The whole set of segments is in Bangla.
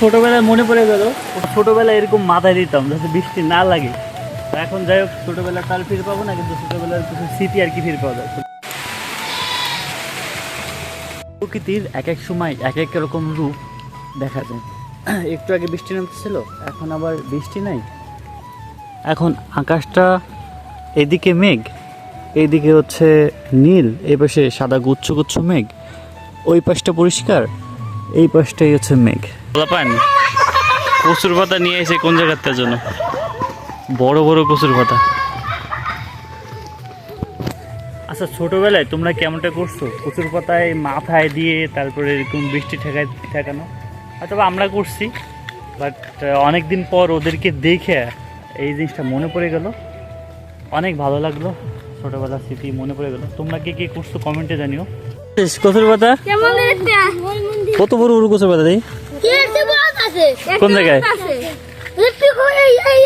ছোটবেলায় মনে পড়ে গেল ছোটবেলায় এরকম মাথায় দিতাম যাতে বৃষ্টি না লাগে। এখন যাই হোক ছোটবেলার তার ফিরে পাবো না, কিন্তু ছোটবেলার কিছু স্মৃতি আর কি ফিরে পাওয়া যায়। প্রকৃতির এক এক সময় এক এক রকম রূপ দেখা যায়। একটু আগে বৃষ্টি নামতেছিল, এখন আবার বৃষ্টি নাই। এখন আকাশটা এদিকে মেঘ এইদিকে হচ্ছে নীল এই পাশে সাদা গুচ্ছ গুচ্ছ মেঘ, ওই পাশটা পরিষ্কার এই পাশটাই হচ্ছে মেঘ। পান কচুর পাতা নিয়ে এসে কোন জায়গাটার জন্য? বড় বড় কচুর পাতা। আচ্ছা ছোটোবেলায় তোমরা কেমনটা করছ? কচুর পাতায় মাথায় দিয়ে তারপরে এরকম বৃষ্টি ঠেকায় ঠেকানো? হয়তো বা আমরা করছি বাট অনেক দিন পর ওদেরকে দেখে এই জিনিসটা মনে পড়ে গেল। অনেক ভালো লাগল ছোটবেলার স্মৃতি মনে পড়ে গেলো। তোমরা কে কে করছ কমেন্টে জানিও। কচুর পাতা? কত বড় বড় কচুর পাতা দেই? কোন জায়গায়? এই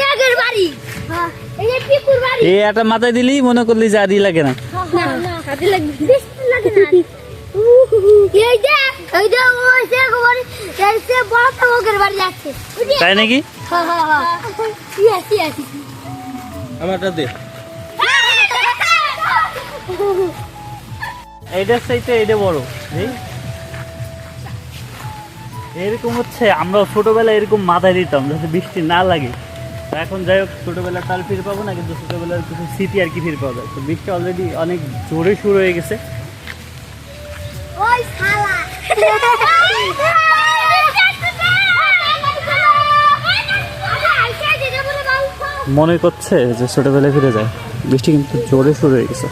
হ্যাঁ এই একটা মাথায় দিলেই মনে করলি যে আদি লাগে না। তাই নাকি? হ্যাঁ হ্যাঁ আমারটা দে। এইটার চাইতে এটা বড় এই এরকম হচ্ছে আমরা ছোটবেলায় এরকম মাথায় দিতাম যাতে বৃষ্টি না লাগে। এখন যাই হোক ছোটবেলার তাল ফিরে পাবো না কিন্তু ছোটবেলার কিছু স্মৃতি আর কি ফিরে পাওয়া যায়। তো বৃষ্টি অলরেডি অনেক জোরে শুরু হয়ে গেছে। মনে করছে যে ছোটবেলায় ফিরে যায়। বৃষ্টি কিন্তু জোরে শুরু হয়ে গেছে।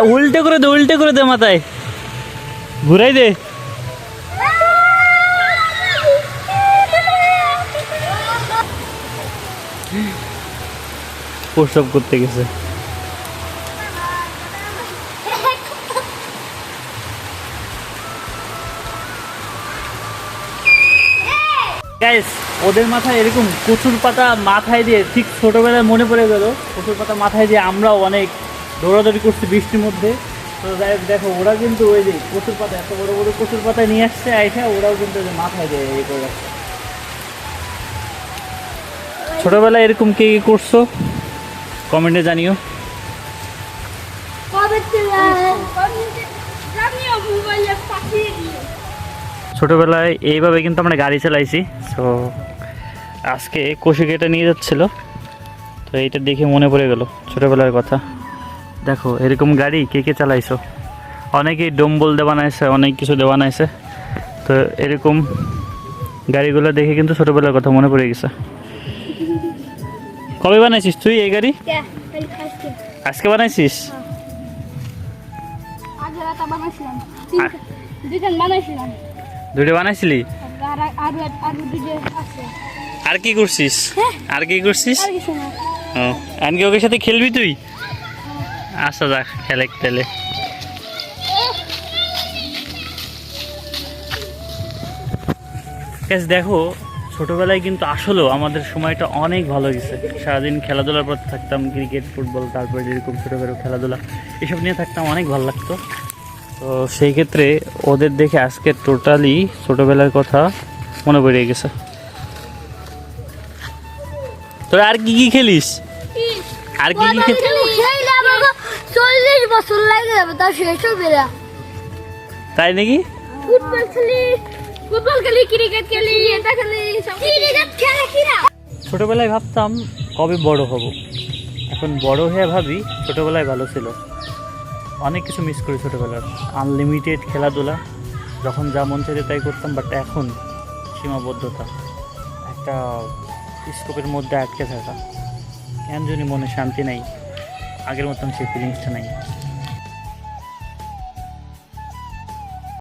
উল্টে করে দে, উল্টে করে দে মাথায়। ঘুরাই দে। প্রসব করতে গেছে। ওদের মাথায় এরকম কচুর পাতা মাথায় দিয়ে ঠিক ছোটবেলায় মনে পড়ে গেল। কচুর পাতা মাথায় দিয়ে আমরাও অনেক দৌড়াদৌড়ি করছি বৃষ্টির মধ্যে। তো যাই হোক দেখো ওরা কিন্তু ওই যে কচুর পাতা এত বড় বড় কচুর পাতা নিয়ে আসছে আইসা ওরাও কিন্তু ওই যে মাথায় দিয়ে এই করে রাখছে। ছোটবেলায় এরকম কে কি করছ? কমেন্টে জানিও। কবে থেকে? জানিও মোবাইলে পাঠিয়ে দিও। ছোটোবেলায় এইভাবে কিন্তু আমরা গাড়ি চালাইছি তো আজকে কষি কেটে নিয়ে যাচ্ছিল তো এইটা দেখে মনে পড়ে গেল ছোটোবেলার কথা। দেখো এরকম গাড়ি কে কে চালাইছো? অনেকেই ডম্বল দিয়ে বানাইছে অনেক কিছু দিয়ে বানাইছে। তো এরকম গাড়িগুলো দেখে কিন্তু ছোটোবেলার কথা মনে পড়ে গেছে। কবে বানাইছিস তুই এই গাড়ি? আজকে। বানাইছিস? বানাইছিলাম। দুটো বানাইছিলি? আর আর কি করছিস? আর কি করছিস? ও আনকি ওকে সাথে খেলবি তুই? আচ্ছা যাক খেলে খেলে দেখো ছোটবেলায় কিন্তু আসলেও আমাদের সময়টা অনেক ভালো গেছে সারাদিন খেলাধুলার পর থাকতাম ক্রিকেট ফুটবল তারপরে যেরকম ছোটোখাটো খেলাধুলা এসব নিয়ে থাকতাম অনেক ভালো লাগতো তো সেই ক্ষেত্রে ওদের দেখে আজকে টোটালি ছোটোবেলার কথা মনে পড়ে গেছে তোর আর কি কি খেলিস আর কি কি খে- খেলে আমাকে চল্লিশ বছর লাগে যাবে তার শেষ হবে না তাই নাকি? ফুটবল খেলি ফুটবল খেলি ক্রিকেট খেলি এটা খেলি ক্রিকেট খেলে কিনা ছোটবেলায় ভাবতাম কবে বড় হব। এখন বড় হয়ে ভাবি ছোটবেলায় ভালো ছিল। অনেক কিছু মিস করি ছোটবেলার। আনলিমিটেড খেলাধুলা যখন যা মন চাইতে তাই করতাম বাট এখন সীমাবদ্ধতা। একটা স্কোপের মধ্যে আটকে থাকা। কেন জানি মনে শান্তি নাই। আগের মতন সেই ফিলিংসটা নাই।